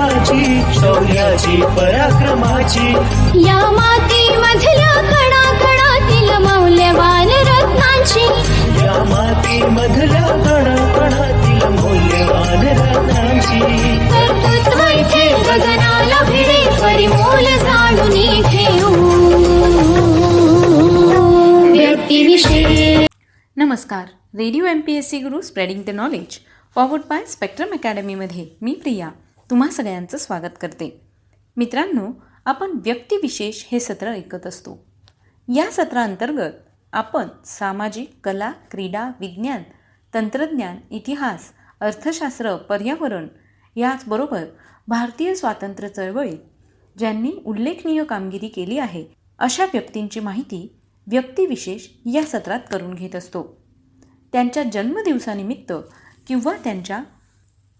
अस्तित्वाची शौर्याची पराक्रमाची. या मातीमधल्या कणा कणातील मौल्यवान रत्नांची. या माती मधल्या कणाकणातील मौल्यवान रत्नांची. कर्तृत्व इथे गगनाला भिडे परिमोल जाणून ठेवू नमस्कार. Radio M P S C guru spreading the knowledge forward by spectrum अकॅडमीमध्ये मी प्रिया. तुम्हा सगळ्यांचं स्वागत करते. मित्रांनो आपण व्यक्तिविशेष हे सत्र ऐकत असतो. या सत्रांतर्गत आपण सामाजिक कला क्रीडा विज्ञान तंत्रज्ञान इतिहास अर्थशास्त्र पर्यावरण याचबरोबर भारतीय स्वातंत्र्य चळवळीत ज्यांनी उल्लेखनीय कामगिरी केली आहे अशा व्यक्तींची माहिती व्यक्तिविशेष या सत्रात करून घेत असतो. त्यांच्या जन्मदिवसानिमित्त किंवा त्यांच्या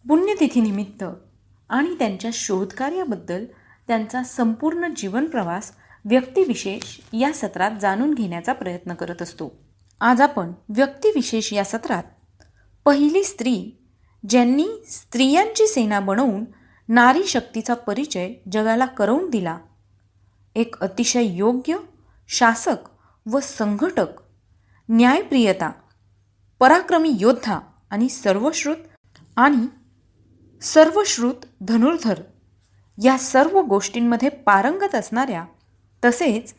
पुण्यतिथीनिमित्त आणि त्यांच्या शोधकार्याबद्दल त्यांचा संपूर्ण जीवनप्रवास व्यक्तिविशेष या सत्रात जाणून घेण्याचा प्रयत्न करत असतो. आज आपण व्यक्तिविशेष या सत्रात पहिली स्त्री ज्यांनी स्त्रियांची सेना बनवून नारी शक्तीचा परिचय जगाला करवून दिला एक अतिशय योग्य शासक व संघटक न्यायप्रियता पराक्रमी योद्धा आणि सर्वश्रुत आणि सर्वश्रुत धनुर्धर या सर्व गोष्टींमध्ये पारंगत असणाऱ्या तसेच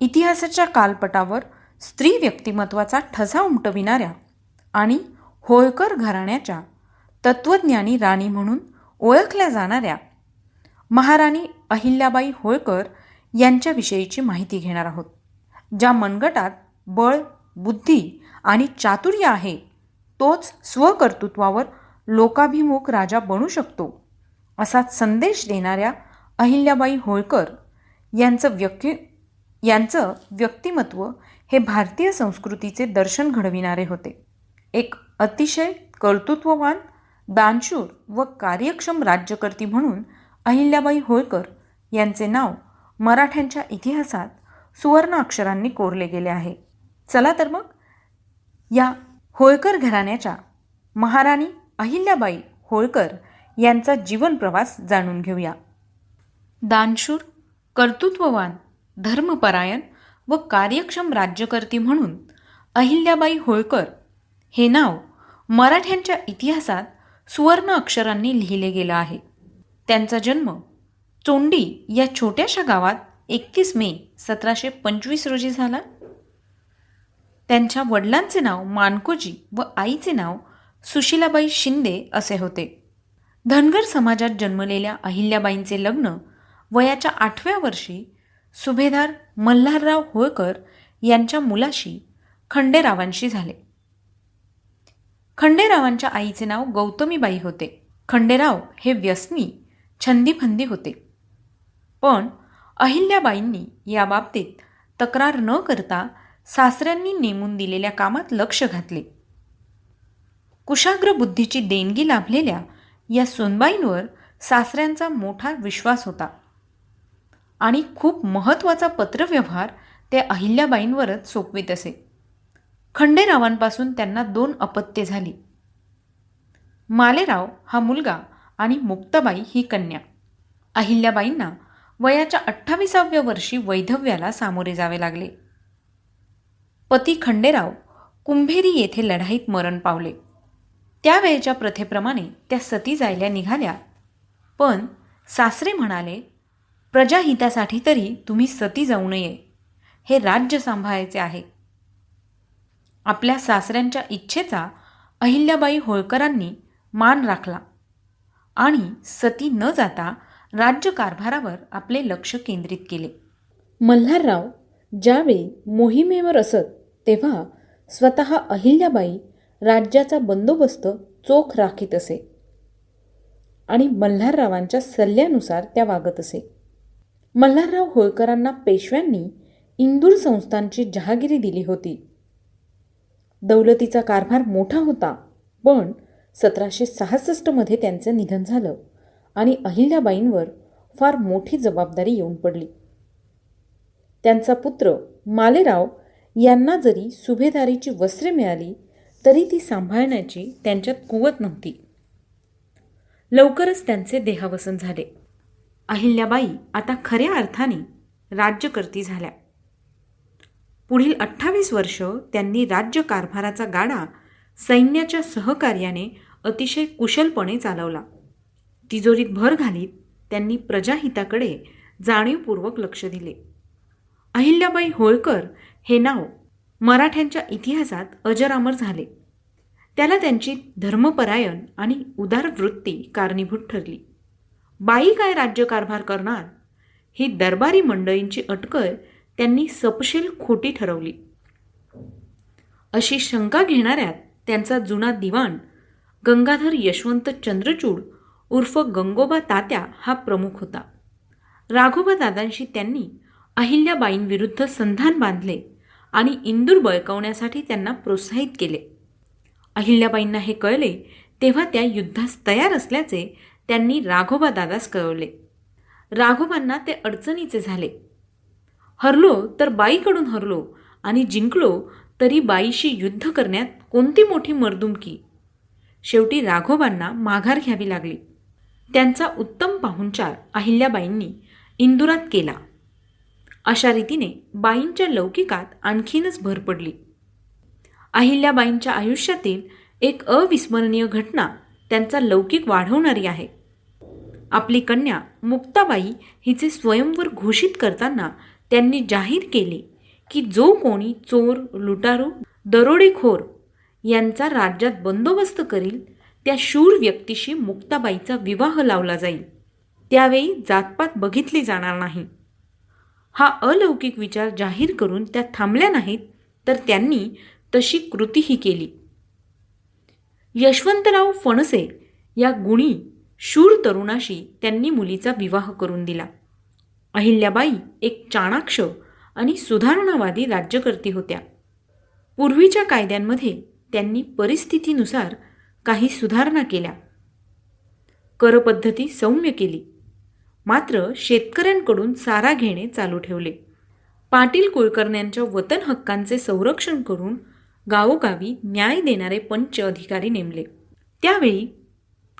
इतिहासाच्या कालपटावर स्त्री व्यक्तिमत्वाचा ठसा उमटविणाऱ्या आणि होळकर घराण्याच्या तत्त्वज्ञानी राणी म्हणून ओळखल्या जाणाऱ्या महाराणी अहिल्याबाई होळकर यांच्याविषयीची माहिती घेणार आहोत ज्या मनगटात बळ बुद्धी आणि चातुर्य आहे तोच स्वकर्तृत्वावर लोकाभिमुख राजा बनू शकतो असा संदेश देणाऱ्या अहिल्याबाई होळकर यांचं व्यक्ती यांचं व्यक्तिमत्व हे भारतीय संस्कृतीचे दर्शन घडविणारे होते. एक अतिशय कर्तृत्ववान दानशूर व कार्यक्षम राज्यकर्ती म्हणून अहिल्याबाई होळकर यांचे नाव मराठ्यांच्या इतिहासात सुवर्ण अक्षरांनी कोरले गेले आहे. चला तर मग या होळकर घराण्याच्या महाराणी अहिल्याबाई होळकर यांचा जीवनप्रवास जाणून घेऊया. दानशूर कर्तृत्ववान धर्मपरायण व कार्यक्षम राज्यकर्ती म्हणून अहिल्याबाई होळकर हे नाव मराठ्यांच्या इतिहासात सुवर्ण अक्षरांनी लिहिले गेलं आहे. त्यांचा जन्म चोंडी या छोट्याशा गावात एकतीस मे सतराशे पंचवीस रोजी झाला. त्यांच्या वडिलांचे नाव मानकोजी व आईचे नाव सुशीलाबाई शिंदे असे होते. धनगर समाजात जन्मलेल्या अहिल्याबाईंचे लग्न वयाच्या आठव्या वर्षी सुभेदार मल्हारराव होळकर यांच्या मुलाशी खंडेरावांशी झाले. खंडेरावांच्या आईचे नाव गौतमीबाई होते. खंडेराव हे व्यसनी छंदीफंदी होते. पण अहिल्याबाईंनी याबाबतीत तक्रार न करता सासऱ्यांनी नेमून दिलेल्या कामात लक्ष घातले. कुशाग्र बुद्धीची देणगी लाभलेल्या या सोनबाईंवर सासऱ्यांचा मोठा विश्वास होता. आणि खूप महत्त्वाचा पत्रव्यवहार ते अहिल्याबाईंवरच सोपवित असे. खंडेरावांपासून त्यांना दोन अपत्ये झाली. मालेराव हा मुलगा आणि मुक्ताबाई ही कन्या. अहिल्याबाईंना वयाच्या अठ्ठावीसाव्या वर्षी वैधव्याला सामोरे जावे लागले. पती खंडेराव कुंभेरी येथे लढाईत मरण पावले. त्यावेळच्या प्रथेप्रमाणे त्या सती जायला निघाल्या. पण सासरे म्हणाले प्रजाहितासाठी तरी तुम्ही सती जाऊ नये. हे राज्य सांभाळायचे आहे. आपल्या सासऱ्यांच्या इच्छेचा अहिल्याबाई होळकरांनी मान राखला आणि सती न जाता राज्यकारभारावर आपले लक्ष केंद्रित केले. मल्हारराव ज्यावेळी मोहिमेवर असत तेव्हा स्वतः अहिल्याबाई राज्याचा बंदोबस्त चोख राखीत असे. आणि मल्हाररावांच्या सल्ल्यानुसार त्या वागत असे. मल्हारराव होळकरांना पेशव्यांनी इंदूर संस्थांची जहागिरी दिली होती. दौलतीचा कारभार मोठा होता पण सतराशे सहासष्टमध्ये त्यांचं निधन झालं आणि अहिल्याबाईंवर फार मोठी जबाबदारी येऊन पडली. त्यांचा पुत्र मालेराव यांना जरी सुभेदारीची वस्त्रे मिळाली तरी ती सांभाळण्याची त्यांच्यात कुवत नव्हती. लवकरच त्यांचे देहावसन झाले. अहिल्याबाई आता खऱ्या अर्थाने राज्यकर्ती झाल्या. पुढील अठ्ठावीस वर्ष त्यांनी राज्य कारभाराचा गाडा सैन्याच्या सहकार्याने अतिशय कुशलपणे चालवला. तिजोरीत भर घालीत त्यांनी प्रजाहिताकडे जाणीवपूर्वक लक्ष दिले. अहिल्याबाई होळकर हे नाव मराठ्यांच्या इतिहासात अजरामर झाले. त्याला त्यांची धर्मपरायण आणि उदार वृत्ती कारणीभूत ठरली. बाई काय राज्यकारभार करणार? ही दरबारी मंडळींची अटकळ त्यांनी सपशील खोटी ठरवली. अशी शंका घेणाऱ्यात त्यांचा जुना दिवाण गंगाधर यशवंत चंद्रचूड उर्फ गंगोबा तात्या हा प्रमुख होता. राघोबा दादांशी त्यांनी अहिल्याबाईंविरुद्ध संधान बांधले. आणि इंदूर बळकवण्यासाठी त्यांना प्रोत्साहित केले. अहिल्याबाईंना हे कळले तेव्हा त्या युद्धास तयार असल्याचे त्यांनी राघोबा दादास कळवले. राघोबांना ते अडचणीचे झाले. हरलो तर बाईकडून हरलो आणि जिंकलो तरी बाईशी युद्ध करण्यात कोणती मोठी मर्दुमकी? शेवटी राघोबांना माघार घ्यावी लागली. त्यांचा उत्तम पाहुणचार अहिल्याबाईंनी इंदुरात केला. अशा रीतीने बाईंच्या लौकिकात आणखीनच भर पडली. अहिल्याबाईंच्या आयुष्यातील एक अविस्मरणीय घटना त्यांचा लौकिक वाढवणारी आहे. आपली कन्या मुक्ताबाई हिचे स्वयंवर घोषित करताना त्यांनी जाहीर केले की जो कोणी चोर लुटारू दरोडेखोर यांचा राज्यात बंदोबस्त करील त्या शूर व्यक्तीशी मुक्ताबाईचा विवाह लावला जाईल. त्यावेळी जातपात बघितली जाणार नाही. हा अलौकिक विचार जाहीर करून त्या थांबल्या नाहीत तर त्यांनी तशी कृतीही केली. यशवंतराव फणसे या गुणी शूर तरुणाशी त्यांनी मुलीचा विवाह करून दिला. अहिल्याबाई एक चाणाक्ष आणि सुधारणावादी राज्यकर्ती होत्या. पूर्वीच्या कायद्यांमध्ये त्यांनी परिस्थितीनुसार काही सुधारणा केल्या. करपद्धती सौम्य केली. मात्र शेतकऱ्यांकडून सारा घेणे चालू ठेवले. पाटील कुलकर्ण्यांच्या वतन हक्कांचे संरक्षण करून गावोगावी न्याय देणारे पंच अधिकारी नेमले. त्यावेळी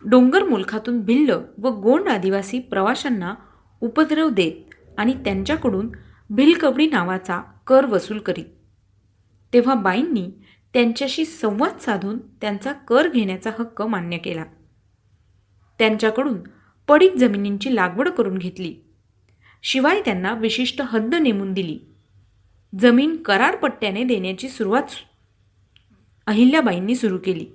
डोंगर मुलखातून भिल्ल व गोंड आदिवासी प्रवाशांना उपद्रव देत आणि त्यांच्याकडून भिलकवडी नावाचा कर वसूल करीत. तेव्हा बाईंनी त्यांच्याशी संवाद साधून त्यांचा कर घेण्याचा हक्क मान्य केला. त्यांच्याकडून पडीक जमिनींची लागवड करून घेतली. शिवाय त्यांना विशिष्ट हद्द नेमून दिली. जमीन करारपट्ट्याने देण्याची सुरुवात अहिल्याबाईंनी सुरू केली.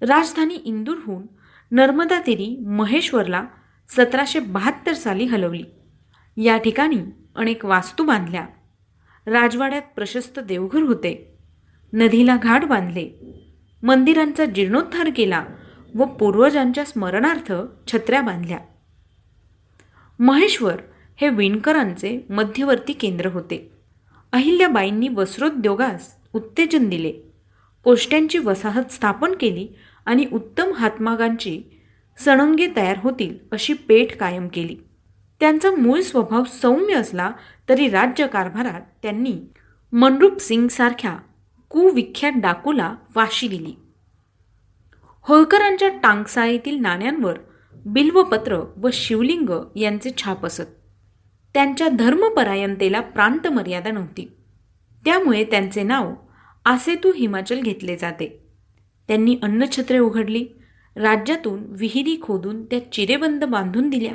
राजधानी इंदूरहून नर्मदा तेरी महेश्वरला सतराशे बहात्तर साली हलवली. या ठिकाणी अनेक वास्तू बांधल्या. राजवाड्यात प्रशस्त देवघर होते. नदीला घाट बांधले. मंदिरांचा जीर्णोद्धार केला. व पूर्वजांच्या स्मरणार्थ छत्र्या बांधल्या. महेश्वर हे विणकरांचे मध्यवर्ती केंद्र होते. अहिल्याबाईंनी वस्त्रोद्योगास उत्तेजन दिले. कोष्ट्यांची वसाहत स्थापन केली आणि उत्तम हातमागांची सणंगे तयार होतील अशी पेठ कायम केली. त्यांचा मूळ स्वभाव सौम्य असला तरी राज्यकारभारात त्यांनी मनरूप सिंगसारख्या कुविख्यात डाकूला वाशी दिली. होळकरांच्या टांगसाळीतील नाण्यांवर बिल्वपत्र व शिवलिंग यांचे छाप असत. त्यांच्या धर्मपरायणतेला प्रांत मर्यादा नव्हती. त्यामुळे त्यांचे नाव आसेतू हिमाचल घेतले जाते. त्यांनी अन्नछत्रे उघडली राज्यातून विहिरी खोदून त्या चिरेबंद बांधून दिल्या.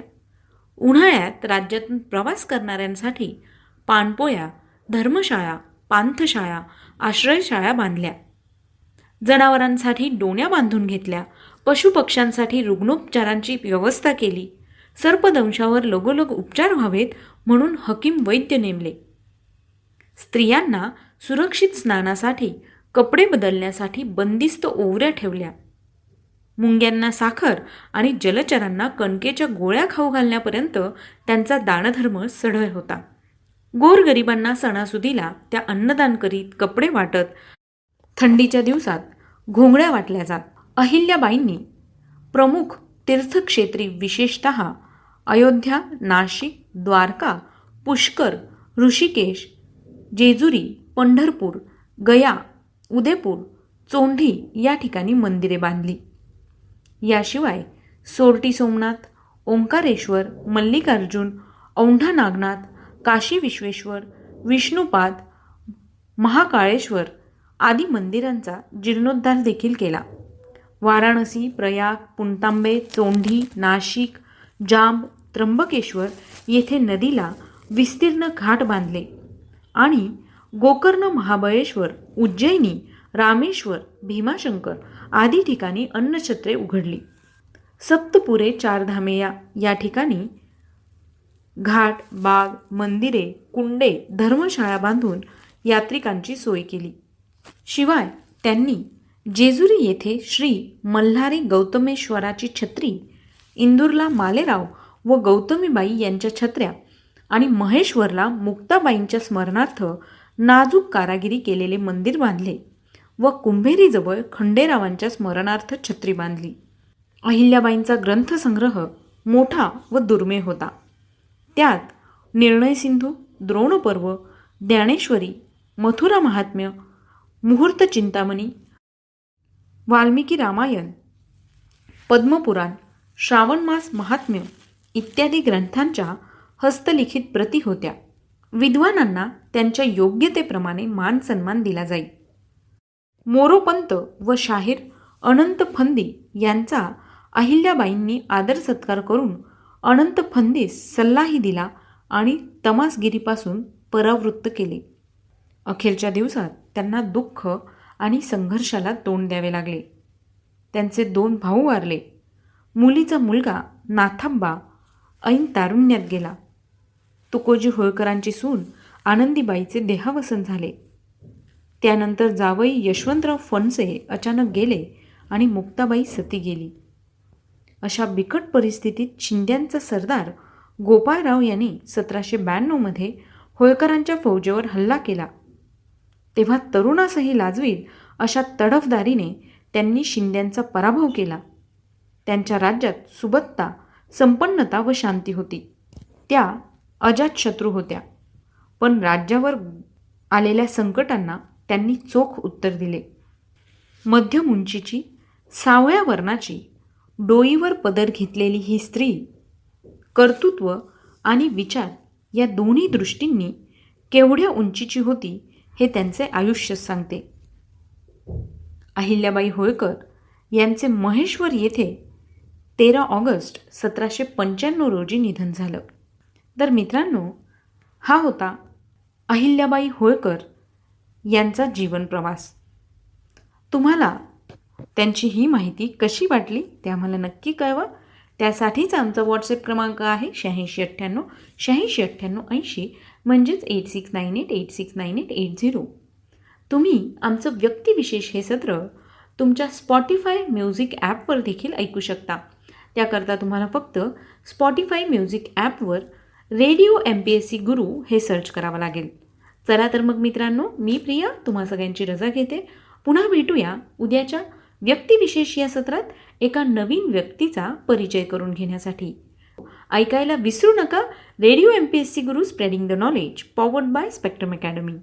उन्हाळ्यात राज्यातून प्रवास करणाऱ्यांसाठी पाणपोया धर्मशाळा पांथशाळा आश्रयशाळा बांधल्या. जनावरांसाठी डोण्या बांधून घेतल्या. पशुपक्ष्यांसाठी रुग्णोपचारांची व्यवस्था केली. सर्पदंशावर लगोलग उपचार व्हावेत म्हणून हकीम वैद्य नेमले. स्त्रियांना सुरक्षित स्नानासाठी कपडे बदलण्यासाठी बंदिस्त ओवऱ्या ठेवल्या. मुंग्यांना साखर आणि जलचरांना कणकेच्या गोळ्या खाऊ घालण्यापर्यंत त्यांचा दानधर्म सढळ होता. गोरगरिबांना सणासुदीला त्या अन्नदान करीत कपडे वाटत थंडीच्या दिवसात घोंगड्या वाटल्या जात. अहिल्याबाईंनी प्रमुख तीर्थक्षेत्री विशेषत अयोध्या नाशिक द्वारका पुष्कर ऋषिकेश जेजुरी पंढरपूर गया उदयपूर चोंढी या ठिकाणी मंदिरे बांधली. याशिवाय सोरटी सोमनाथ ओंकारेश्वर मल्लिकार्जुन औंढा नागनाथ काशी विश्वेश्वर विष्णुपाद महाकाळेश्वर आदी मंदिरांचा जीर्णोद्धार देखील केला. वाराणसी प्रयाग पुणतांबे चोंढी नाशिक जांब त्र्यंबकेश्वर येथे नदीला विस्तीर्ण घाट बांधले आणि गोकर्ण महाबळेश्वर उज्जैनी रामेश्वर भीमाशंकर आदी ठिकाणी अन्नछत्रे उघडली. सप्तपुरे चारधामे या या ठिकाणी घाट बाग मंदिरे कुंडे धर्मशाळा बांधून यात्रिकांची सोय केली. शिवाय त्यांनी जेजुरी येथे श्री मल्हारी गौतमेश्वराची छत्री इंदूरला मालेराव व गौतमीबाई यांच्या छत्र्या आणि महेश्वरला मुक्ताबाईंच्या स्मरणार्थ नाजूक कारागिरी केलेले मंदिर बांधले व कुंभेरीजवळ खंडेरावांच्या स्मरणार्थ छत्री बांधली. अहिल्याबाईंचा ग्रंथसंग्रह मोठा व दुर्मिळ होता. त्यात निर्णय सिंधू द्रोणपर्व ज्ञानेश्वरी मथुरा महात्म्य मुहूर्त चिंतामणी वाल्मिकी रामायण पद्मपुराण श्रावणमास महात्म्य इत्यादी ग्रंथांच्या हस्तलिखित प्रती होत्या. विद्वानांना त्यांच्या योग्यतेप्रमाणे मान सन्मान दिला जाई. मोरोपंत व शाहीर अनंत फंदी यांचा अहिल्याबाईंनी आदर सत्कार करून अनंत फंदीस सल्लाही दिला आणि तमासगिरीपासून परावृत्त केले. अखेरच्या दिवसात त्यांना दुःख आणि संघर्षाला तोंड द्यावे लागले. त्यांचे दोन भाऊ वारले. मुलीचा मुलगा नाथांबा ऐन तारुण्यात गेला. तुकोजी होळकरांची सून आनंदीबाईचे देहावसन झाले. त्यानंतर जावई यशवंतराव फणसे अचानक गेले आणि मुक्ताबाई सती गेली. अशा बिकट परिस्थितीत शिंद्यांचा सरदार गोपाळराव यांनी सतराशे ब्याण्णवमध्ये होळकरांच्या फौजेवर हल्ला केला. तेव्हा तरुणासही लाजवील अशा तडफदारीने त्यांनी शिंद्यांचा पराभव केला. त्यांच्या राज्यात सुबत्ता संपन्नता व शांती होती. त्या अजातशत्रू होत्या. पण राज्यावर आलेल्या संकटांना त्यांनी चोख उत्तर दिले. मध्यम उंचीची सावळ्या वर्णाची डोईवर पदर घेतलेली ही स्त्री कर्तृत्व आणि विचार या दोन्ही दृष्टींनी केवढ्या उंचीची होती हे त्यांचे आयुष्य सांगते. अहिल्याबाई होळकर यांचे महेश्वर येथे तेरा ऑगस्ट सतराशे पंच्याण्णव रोजी निधन झालं. तर मित्रांनो हा होता अहिल्याबाई होळकर यांचा जीवन प्रवास. तुम्हाला त्यांची ही माहिती कशी वाटली ते आम्हाला नक्की कळवा. त्यासाठीच आमचा व्हॉट्सअप क्रमांक आहे शहाऐंशी अठ्ठ्याण्णव शहाऐंशी अठ्ठ्याण्णव ऐंशी. म्हणजेच eight six nine eight eight six nine eight eight zero तुम्ही आमचं व्यक्तिविशेष हे सत्र तुमच्या स्पॉटीफाय म्युझिक ॲपवर देखील ऐकू शकता. त्याकरता तुम्हाला फक्त स्पॉटीफाय म्युझिक ॲपवर radio M P S C Guru हे सर्च करावं लागेल. चला तर मग मित्रांनो मी प्रिया तुम्हा सगळ्यांची रजा घेते. पुन्हा भेटूया उद्याच्या व्यक्तिविशेष या सत्रात एका नवीन व्यक्तीचा परिचय करून घेण्यासाठी. ऐकायला विसरू नका. Radio M P S C Guru spreading the knowledge powered by Spectrum academy